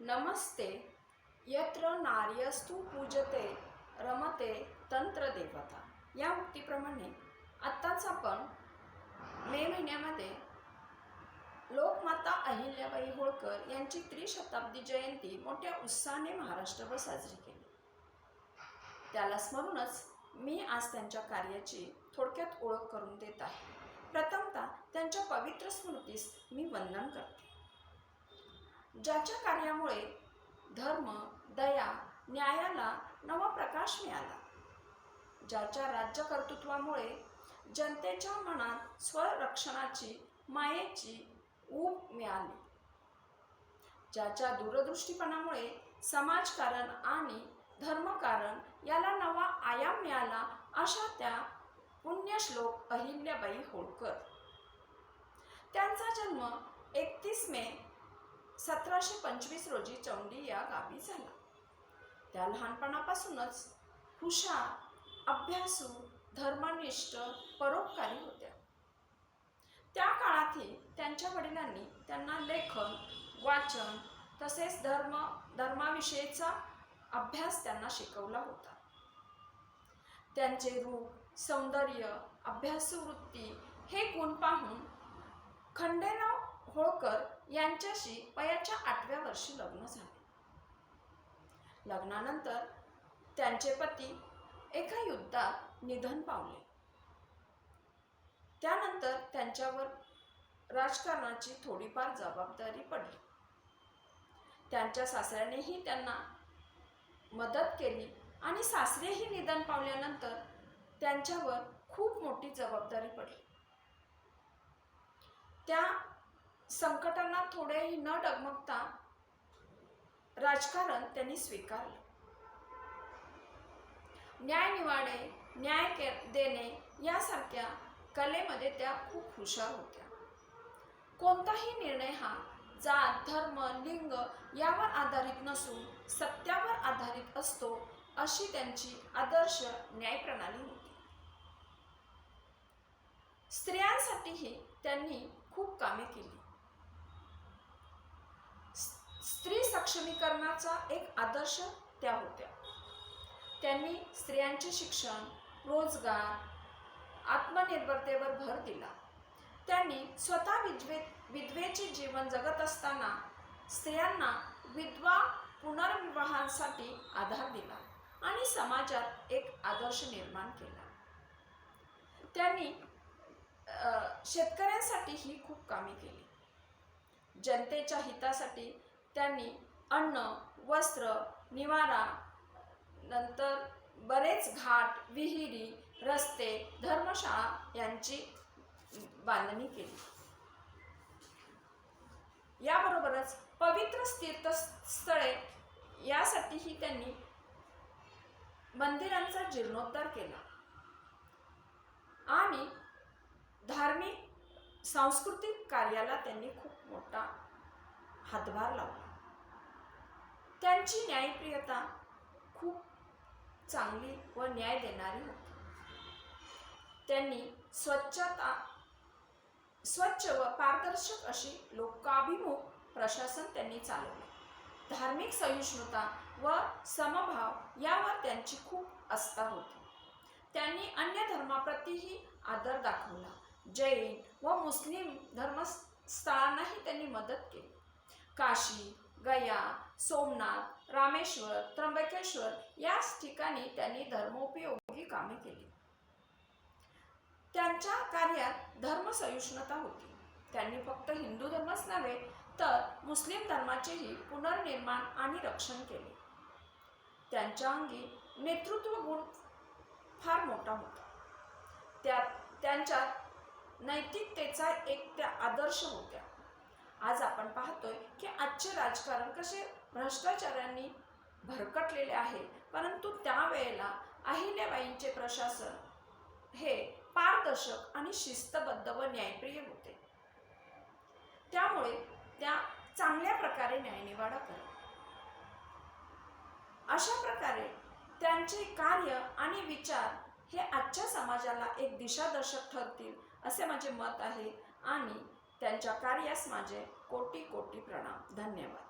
नमस्ते यत्र नार्यस्तु पूजते रमते तंत्रदेवता या उक्तीप्रमाणे आत्ताच आपण मे महिन्यामध्ये लोकमाता अहिल्याबाई होळकर यांची त्रिशताब्दी जयंती मोठ्या उत्साहाने महाराष्ट्रभर साजरी केली. त्याला स्मरूनच मी आज त्यांच्या कार्याची थोडक्यात ओळख करून देत आहे. प्रथमतः त्यांच्या पवित्र स्मृतीस मी वंदन करते. ज्याच्या कार्यामुळे धर्म दया न्यायाला नवा प्रकाश मिळाला. ज्याच्या राज्यकर्तृत्वामुळे जनतेच्या मनात स्वरक्षणाची मायेची ऊब मिळाली. ज्याच्या दूरदृष्टीपणामुळे समाजकारण आणि धर्मकारण याला नवा आयाम मिळाला अशा त्या पुण्यश्लोक अहिल्याबाई होळकर. त्यांचा जन्म एकतीस मे सतराशे पंचवीस रोजी चौंडी या गावी झाला. त्या लहानपणापासूनच हुशार अभ्यासू धर्मनिष्ठ परोपकारी होत्या. त्या काळातही त्यांच्या वडिलांनी त्यांना लेखन वाचन तसेच धर्म धर्माविषयीचा अभ्यास त्यांना शिकवला होता. त्यांचे रूप सौंदर्य अभ्यासू वृत्ती हे गुण पाहून खंडेराव होळकर यांच्याशी वयाच्या आठव्या वर्षी लग्न झाले. लग्नानंतर त्यांचे पती एका युद्धात निधन पावले. त्यानंतर त्यांच्यावर राजकारणाची थोडीफार जबाबदारी पडली. त्यांच्या सासऱ्यानेही त्यांना मदत केली आणि सासरेही निधन पावल्यानंतर त्यांच्यावर खूप मोठी जबाबदारी पडली. त्या संकटांना थोडेही न डगमगता राजकारण त्यांनी स्वीकारलं. न्याय निवाडे न्याय के देणे यासारख्या कलेमध्ये त्या खूप हुशार होत्या. कोणताही निर्णय हा जात धर्म लिंग यावर आधारित नसून सत्यावर आधारित असतो अशी त्यांची आदर्श न्यायप्रणाली होती. स्त्रियांसाठीही त्यांनी खूप कामे केली. सक्षमीकरणाचा एक आदर्श त्या होत्या. त्यांनी स्त्रियांचे शिक्षण रोजगार आत्मनिर्भरतेवर भर दिला. त्यांनी स्वतः विद्वे विधवेचे जीवन जगत असताना स्त्रियांना विधवा पुनर्विवाहांसाठी आधार दिला आणि समाजात एक आदर्श निर्माण केला. त्यांनी शेतकऱ्यांसाठीही खूप कामे केली. जनतेच्या हितासाठी त्यांनी अन्न वस्त्र निवारा नंतर बरेच घाट विहिरी रस्ते धर्मशाळा यांची बांधणी केली. याबरोबरच पवित्र तीर्थस्थळे यासाठीही त्यांनी मंदिरांचा जीर्णोद्धार केला. आणि धार्मिक सांस्कृतिक कार्याला त्यांनी खूप मोठा हातभार लावला. त्यांची न्यायप्रियता खूप चांगली व न्याय देणारी होती. त्यांनी स्वच्छता स्वच्छ व पारदर्शक अशी लोकाभिमुख प्रशासन त्यांनी चालवले. धार्मिक सहिष्णुता व समभाव यावर त्यांची खूप आस्था होती. त्यांनी अन्य धर्माप्रतीही आदर दाखवला. जैन व मुस्लिम धर्मस्थळांनाही त्यांनी मदत केली. काशी गया सोमनाथ रामेश्वर त्र्यंबकेश्वर याच ठिकाणी त्यांनी धर्मोपयोगी कामे केली. त्यांच्या कार्यात धर्मसहिष्णुता होती. त्यांनी फक्त हिंदू धर्मच नव्हे तर मुस्लिम धर्माचेही पुनर्निर्माण आणि रक्षण केले. त्यांच्या अंगी नेतृत्व गुण फार मोठा होता. त्या त्यांच्यात नैतिकतेचा एक त्या आदर्श होत्या. आज आपण पाहतोय की आजचे राजकारण कसे भ्रष्टाचारांनी भरकटलेले आहे. परंतु त्यावेळेला अहिल्याबाईंचे प्रशासन हे पारदर्शक आणि शिस्तबद्ध व न्यायप्रिय होते. त्यामुळे त्या चांगल्या प्रकारे न्यायनिवाडा करत अशा प्रकारे त्यांचे कार्य आणि विचार हे आजच्या समाजाला एक दिशादर्शक ठरतील असे माझे मत आहे. आणि त्यांच्या कार्यास माझे कोटी कोटी प्रणाम. धन्यवाद.